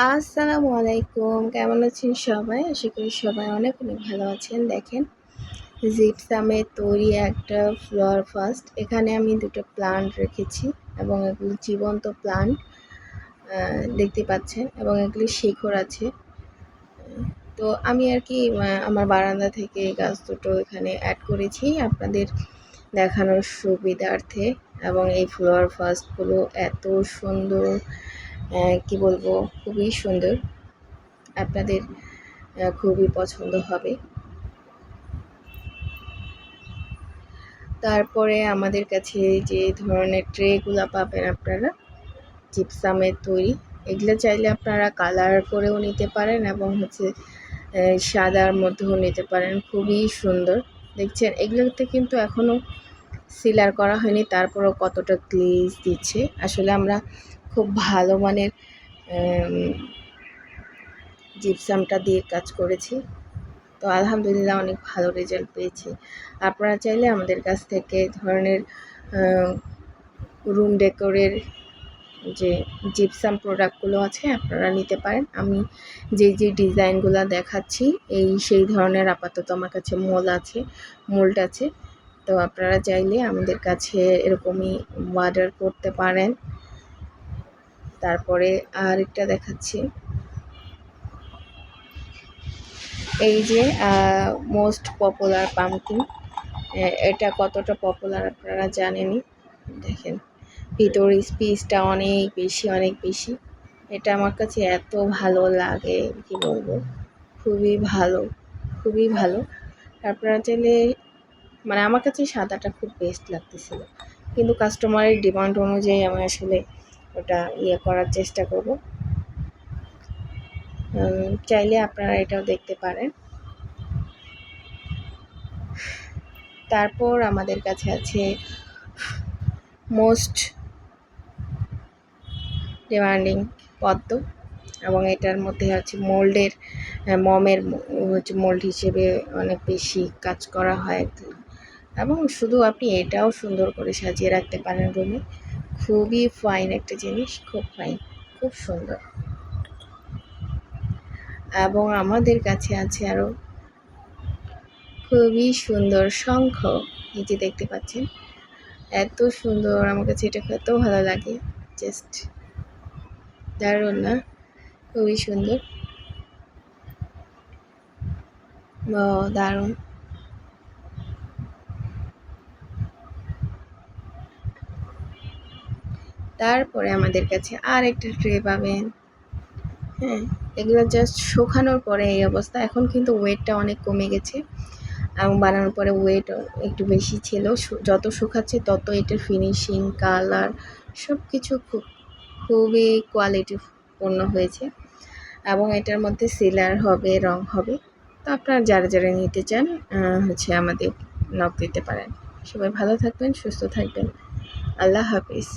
আসসালামু আলাইকুম। কেমন আছেন সবাই? আশা করি সবাই অনেক অনেক ভালো আছেন। দেখেন জিপসামের তৈরি একটা ফ্লোয়ার ফার্স্ট এখানে আমি দুটো প্লান্ট রেখেছি এবং এগুলি জীবন্ত প্লান্ট দেখতে পাচ্ছেন এবং এগুলি শিখর আছে। তো আমি আর কি আমার বারান্দা থেকে এই গাছ দুটো এখানে অ্যাড করেছি আপনাদের দেখানোর সুবিধার্থে এবং এই ফ্লোয়ার ফার্স্টগুলো এত সুন্দর কি বলব, খুবই সুন্দর। আপনাদের খুবই পছন্দ হবে। তারপরে আমাদের কাছে যে ধরনের ট্রেগুলো পাবেন আপনারা, জিপসামের তৈরি। এগুলো চাইলে আপনারা কালার করেও নিতে পারেন এবং হচ্ছে সাদার মধ্যেও নিতে পারেন। খুবই সুন্দর। দেখছেন, এগুলোতে কিন্তু এখনও সিলার করা হয়নি, তারপরও কতটা গ্লেজ দিচ্ছে। আসলে আমরা খুব ভালো মানের জিপসামটা দিয়ে কাজ করেছি। তো আলহামদুলিল্লাহ অনেক ভালো রেজাল্ট পেয়েছি। আপনারা চাইলে আমাদের কাছ থেকে ধরনের রুম ডেকোরের যে জিপসাম প্রোডাক্টগুলো আছে, আপনারা নিতে পারেন। আমি যে যে ডিজাইনগুলো দেখাচ্ছি, এই সেই ধরনের আপাতত আমার কাছে মোল আছে মোল্ড আছে। তো আপনারা চাইলে আমাদের কাছে এরকমই অর্ডার করতে পারেন। তারপরে আরেকটা দেখাচ্ছি। এই যে মোস্ট পপুলার পামকিন এটা কতটা পপুলার আপনারা জানেনই? দেখেন, ভিতর স্পিসটা অনেক বেশি অনেক বেশি। এটা আমার কাছে এত ভালো লাগে, কি বলব? খুবই ভালো খুবই ভালো। আপনারা চাইলে মানে আমার কাছে সাদাটা খুব বেস্ট লাগতেছিল। কিন্তু কাস্টমারের ডিমান্ড অনুযায়ী আমি আসলে ওটা ইয়ে করার চেষ্টা করব। চাইলে আপনারা এটাও দেখতে পারেন। তারপর আমাদের কাছে আছে মোস্ট ডিমান্ডিং পদ্ম এবং এটার মধ্যে হচ্ছে মোল্ডের মমের হচ্ছে মোল্ড হিসেবে অনেক বেশি কাজ করা হয়। এবং শুধু আপনি এটাও সুন্দর করে সাজিয়ে রাখতে পারেন রুমে। খুবই ফাইন একটা জিনিস, খুব ফাইন খুব সুন্দর। এবং আমাদের কাছে আছে আরও খুবই সুন্দর শঙ্খ যে দেখতে পাচ্ছেন। এত সুন্দর, আমার কাছে এটা খেতেও ভালো লাগে জাস্ট দারুণ না? খুবই সুন্দর। দারুণ। তারপরে আমাদের কাছে আর একটা ট্রে পাবেন। হ্যাঁ এগুলো জাস্ট শুকানোর পরে এই অবস্থা। এখন কিন্তু ওয়েটটা অনেক কমে গেছে। এবং বানানোর পরে ওয়েট একটু বেশি ছিল। যত শুকাচ্ছে তত এটার ফিনিশিং কালার সব কিছু খুব, খুবই কোয়ালিটিপূর্ণ হয়েছে। এবং এটার মধ্যে সিলার হবে, রং হবে। তো আপনারা যারা যারা নিতে চান হচ্ছে আমাদের নক দিতে পারেন। সবাই ভালো থাকবেন, সুস্থ থাকবেন। আল্লাহ হাফিজ।